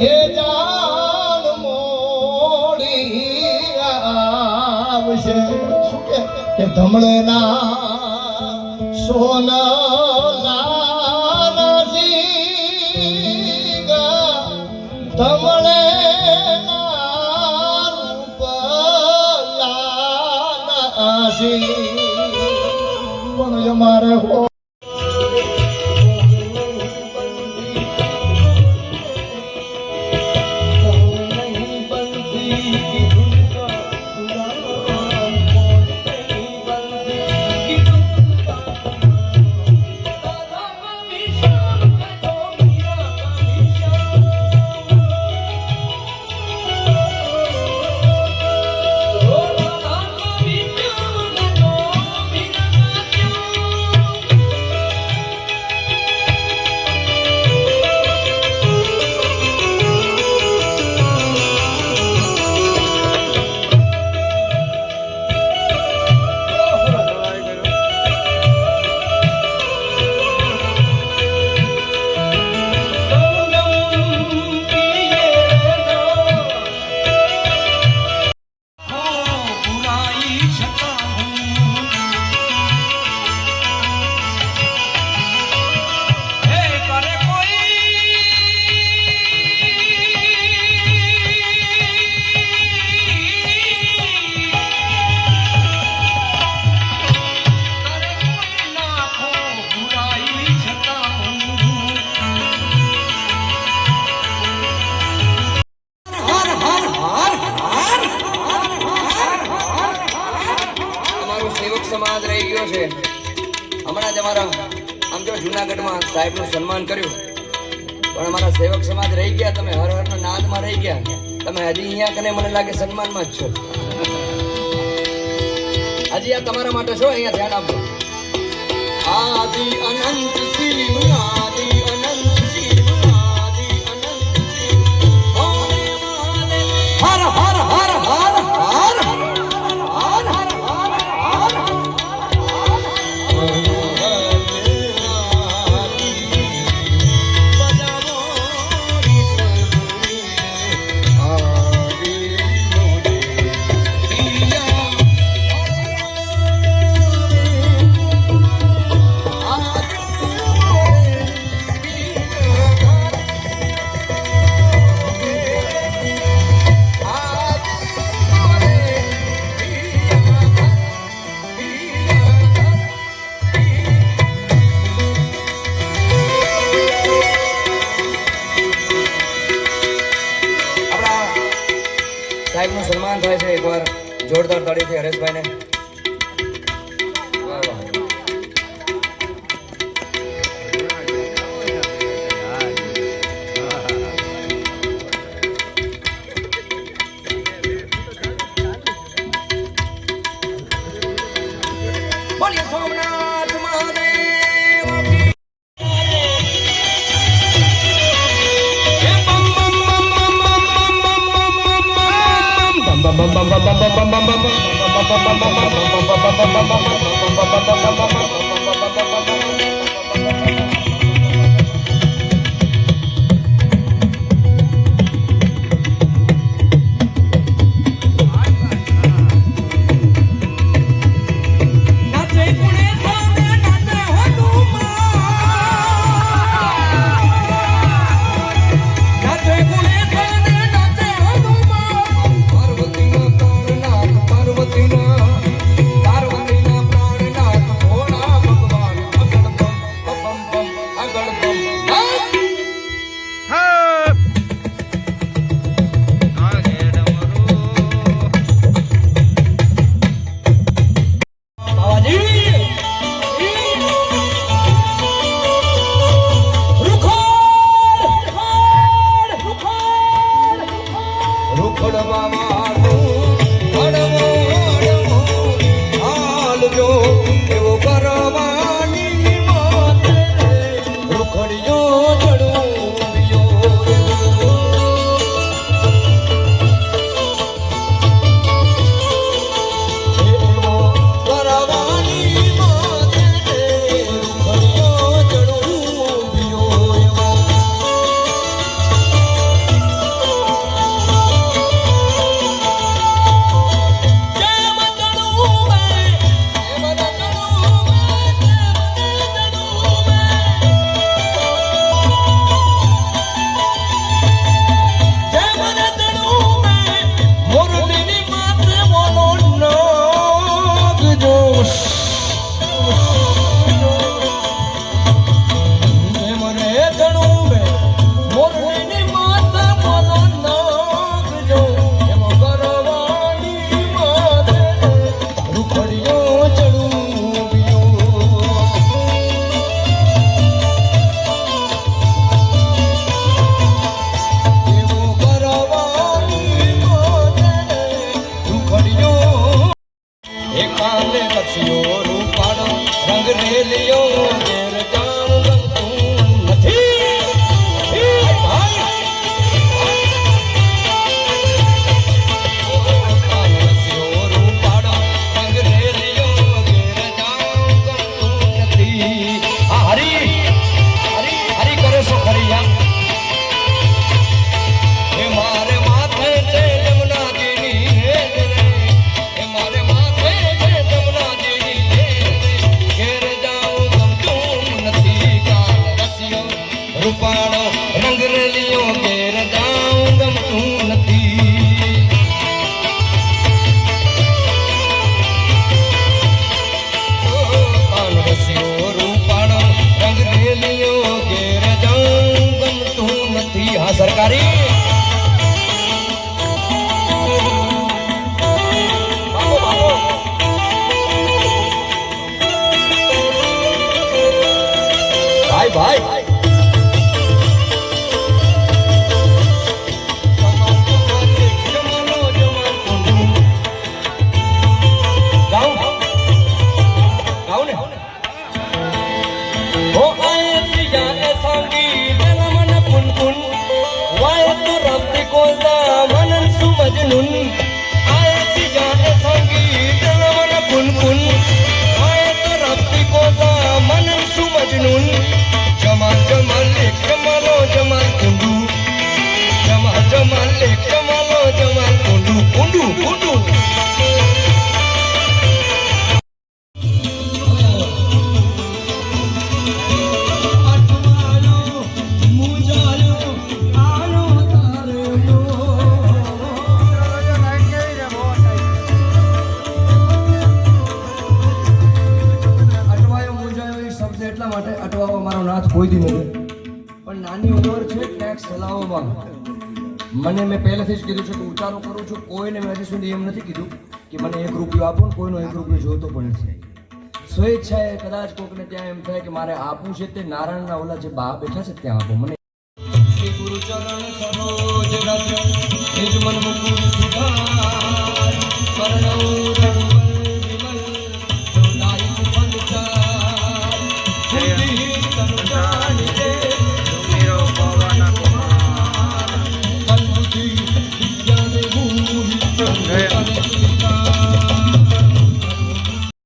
એ જાન મોડી આવશે. શું કે? કે સોના ધમળે પણ અમારે હો સેવક સમાજ રહી ગયો છે. હમણાં જ અમારા, આમ જો જુનાગઢમાં સાહેબનું સન્માન કર્યું. પણ અમારા સેવક સમાજ રહી ગયા, તમે હર હરના નાદમાં રહી ગયા. તમે હજી અહીંયા કને મને લાગે સન્માનમાં જ છો? હજી આ તમારા માટે છો? અહીંયા ધ્યાન આપો. આદિ અનંત શિવ આદિ સાહેબનું સન્માન થાય છે એકવાર જોરદાર તાળીથી હરેશભાઈને. Bam રૂપાળો રંગ રેલિયો ઘેર જાઉં ગમતું નથી. પાન રસ્યો રૂપાળો રંગ રેલિયો ઘેર જાઉં ગમતું નથી. હા, સરકારી? કોઈ દી નથી. પણ નાની ઉંમર છે ક્યાંક સલાહોમાં મને મેં પહેલેથી જ કીધું છે કે ઉચ્ચારો કરું છું. કોઈને મેં હજી સુધી એમ નથી કીધું કે મને એક રૂપિયો આપો ને કોઈનો એક રૂપિયો જોતો પણ નથી. સ્વેચ્છાએ કદાચ કોકને ત્યાં એમ થાય કે મારે આપવું છે તે નારાયણના ઓલા જે બા બેઠા છે ત્યાં આપો. મને શ્રી ગુરુ ચરણ સરોજ રજ મન